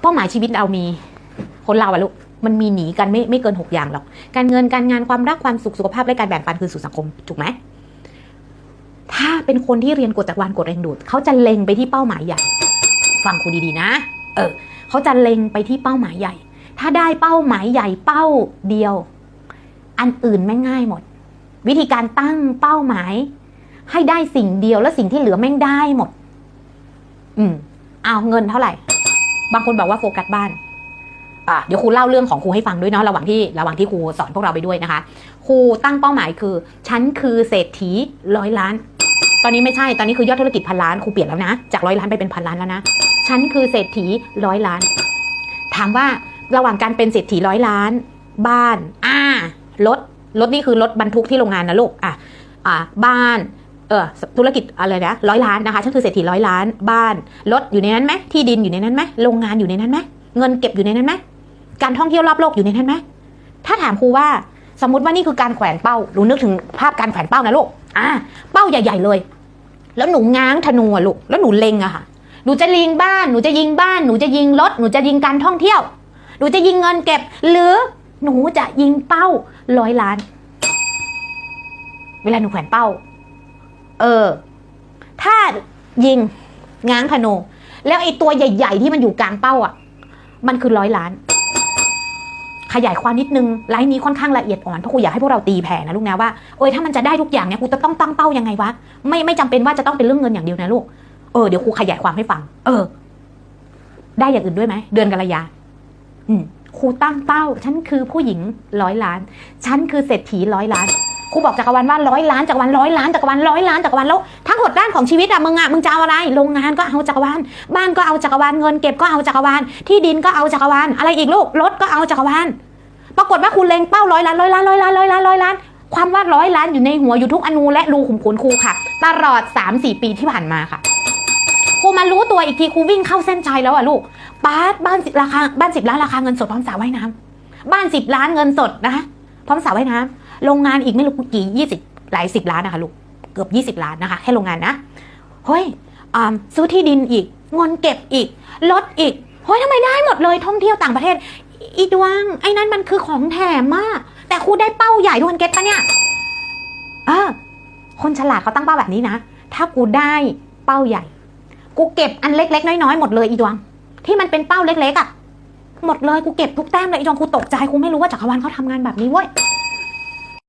เป้าหมายชีวิตเรามีคนเราอะลูกมันมีหนีกันไม่ไม่เกินหกอย่างหรอก การเงินการงานความรักความสุขสุขภาพและการแบ่งปันคืนสู่สังคมถูกไหมถ้าเป็นคนที่เรียนกฎจักรวาลกฎแรงดูดเขาจะเล็งไปที่เป้าหมายใหญ่ ฟังครูดีๆนะ เออเขาจะเล็งไปที่เป้าหมายใหญ่ ถ้าได้เป้าหมายใหญ่เป้าเดียว อันอื่นแม่ง่ายหมด วิธีการตั้งเป้าหมาย ให้ได้สิ่งเดียวแล้วสิ่งที่เหลือแม่งได้หมด อืมเอาเงินเท่าไหร่ บางคนบอกว่าโฟกัสบ้านอะเดี๋ยวครูเล่าเรื่องของครูให้ฟังด้วยเนาะระหว่างที่ระหว่างที่ครูสอนพวกเราไปด้วยนะคะครูตั้งเป้าหมายคือฉันคือเศรษฐีร้อยล้าน ตอนนี้ไม่ใช่ตอนนี้คือยอดธุรกิจพันล้านครูเปลี่ยนแล้วนะจากร้อยล้านไปเป็นพันล้านแล้วนะฉันคือเศรษฐีร้อยล้าน ถามว่าระหว่างการเป็นเศรษฐีร้อยล้าน บ้านอ่ารถรถนี่คือรถบรรทุกที่โรงงานนะลูกอะอ่าบ้าน เออธุรกิจอะไรนะร้อยล้านนะคะฉันคือเศรษฐีร้อยล้านบ้านรถอยู่ในนั้นไหมที่ดินอยู่ในนั้นไหมโรงงานอยู่ในนั้นไหมเงินเก็บอยู่ในนั้นไหมการท่องเที่ยวรอบโลกอยู่ในนั้นไหมถ้าถามครูว่าสมมติว่านี่คือการแขวนเป้าหนูนึกถึงภาพการแขวนเป้านะลูกอ่าเป้าใหญ่ ๆเลย แล้วหนูง้างธนูอะลูกแล้วหนูเล็งอะค่ะหนูจะยิงบ้านหนูจะยิงบ้านหนูจะยิงรถหนูจะยิงการท่องเที่ยว หนูจะยิงเงินเก็บ หรือหนูจะยิงเป้าร้อยล้าน เวลาหนูแขวนเป้า เออ ถ้ายิงง้างธนู แล้วไอ้ตัวใหญ่ ๆ ที่มันอยู่กลางเป้าอะ มันคือร้อยล้าน ขยายความนิดนึงไลน์นี้ค่อนข้างละเอียดอ่อนเพราะครูอยากให้พวกเราตีแผ่นะลูกนะว่าเอ้ยถ้ามันจะได้ทุกอย่างเนี่ยครูจะต้องตั้งเป้ายังไงวะไม่ไม่จำเป็นว่าจะต้องเป็นเรื่องเงินอย่างเดียวนะลูกเออเดี๋ยวครูขยายความให้ฟัง เออ ได้อย่างอื่นด้วยไหมเดือนกัลยาอืมครูตั้งเป้า ฉันคือผู้หญิงร้อยล้าน ฉันคือเศรษฐีร้อยล้าน ครูบอกจักรวาลว่าร้อยล้านจักรวาลร้อยล้านจักรวาลร้อยล้านจักรวาลแล้วทั้งหมดด้านของชีวิตอะมึงอะมึงจะเอาอะไรโรงงานก็เอาจักรวาลบ้านก็เอาจักรวาลเงินเก็บก็เอาจักรวาลที่ดินก็เอาจักรวาลอะไรอีกลูกรถก็เอาจักรวาลปรากฏว่าคุณเล็งเป้าร้อยล้านร้อยล้านร้อยล้านร้อยล้านร้อยล้านความว่าร้อยล้านอยู่ในหัวอยู่ทุกอนูและรูขุมขนครูค่ะ ตลอด 3-4 ปีที่ผ่านมาค่ะครูมารู้ตัวอีกทีครูวิ่งเข้าเส้นชัยแล้วอะลูกป้าบ้านสิราคาบ้านสิบล้านราคาเงินสดพร้อมสระว่ายน้ำบ้านสิบล้านเงินสดนะคะพร้อมสระว่ายน้ำ โรงงานอีกไม่รู้กี่ยี่สิบหลายสิบล้านนะคะลูกเกือบยี่สิบล้านนะคะแค่โรงงานนะเฮ้ยซื้อที่ดินอีกเงินเก็บอีกรถอีกเฮ้ยทำไมได้หมดเลยท่องเที่ยวต่างประเทศ อีดวง ไอ้นั่นมันคือของแถมมาก แต่ครูได้เป้าใหญ่ทุกคนเก็ตปะเนี่ยเออคนฉลาดเขาตั้งเป้าแบบนี้นะ ถ้ากูได้เป้าใหญ่ กูเก็บอันเล็ก ๆ น้อยๆหมดเลยอีดวง ที่มันเป็นเป้าเล็กๆอะ่ะหมดเลยกูเก็บทุกแต้มเลยอีดวงกูตกใจกูไม่รู้ว่าจักรวาลเขาทำงานแบบนี้เว้ย